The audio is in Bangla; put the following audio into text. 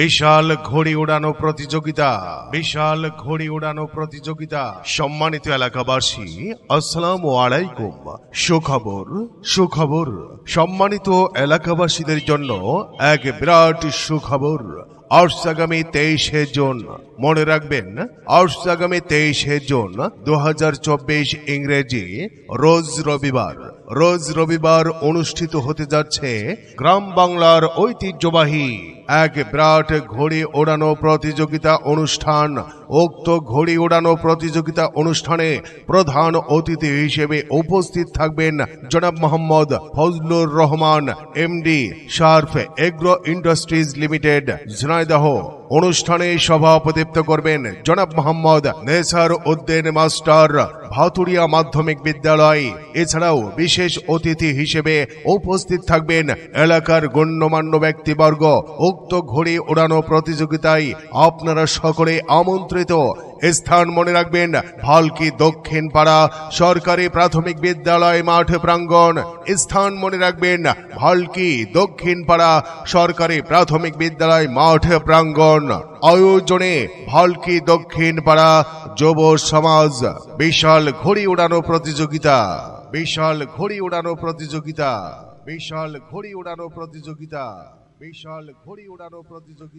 বিশাল ঘড়ি উড়ানো প্রতিযোগিতা, বিশাল ঘড়ি উড়ানো প্রতিযোগিতা। সম্মানিত এলাকাবাসী, আসসালামু আলাইকুম। সুখবর সুখবর। সম্মানিত এলাকাবাসীদের জন্য এক বিরাট সুখবর। আগামী তেইশে জুন। মনে রাখবেন আজ আগামী তেইশে জুন দু হাজার চব্বিশ ইংরেজি, রোজ রবিবার। রোজ রবিবার অনুষ্ঠিত হতে যাচ্ছে গ্রাম বাংলার ঐতিহ্যবাহী এক বিরাট ঘড়ি ওড়ানো প্রতিযোগিতা অনুষ্ঠান। উক্ত ঘড়ি ওড়ানো প্রতিযোগিতা অনুষ্ঠানে প্রধান অতিথি হিসেবে উপস্থিত থাকবেন জনাব Mohammad Fazlur Rahman, MD Sharf agro industries limited, Jhenaidah. অনুষ্ঠানে সভাপতিত্ব করবেন জনাব মোহাম্মদ নেসার উদ্দিন মাস্টার ভাতুরিয়া মাধ্যমিক বিদ্যালয়। এছাড়াও বিশেষ অতিথি হিসেবে উপস্থিত থাকবেন এলাকার গণ্যমান্য ব্যক্তিবর্গ। উক্ত ঘড়ি ওড়ানো প্রতিযোগিতায় আপনারা সকলে আমন্ত্রিত। স্থান মনে রাখবেন, ভালকি দক্ষিণ পাড়া, সরকারি প্রাথমিক বিদ্যালয় মাঠ প্রাঙ্গণ। স্থান মনে রাখবেন, ভালকি দক্ষিণ পাড়া, সরকারি প্রাথমিক বিদ্যালয় মাঠ প্রাঙ্গণ। আয়োজনে ভালকি দক্ষিণ পাড়া, যুব সমাজ, বিশাল ঘড়ি উড়ানো প্রতিযোগিতা, বিশাল ঘড়ি উড়ানো প্রতিযোগিতা, বিশাল ঘড়ি উড়ানো প্রতিযোগিতা, বিশাল ঘড়ি উড়ানো প্রতিযোগিতা।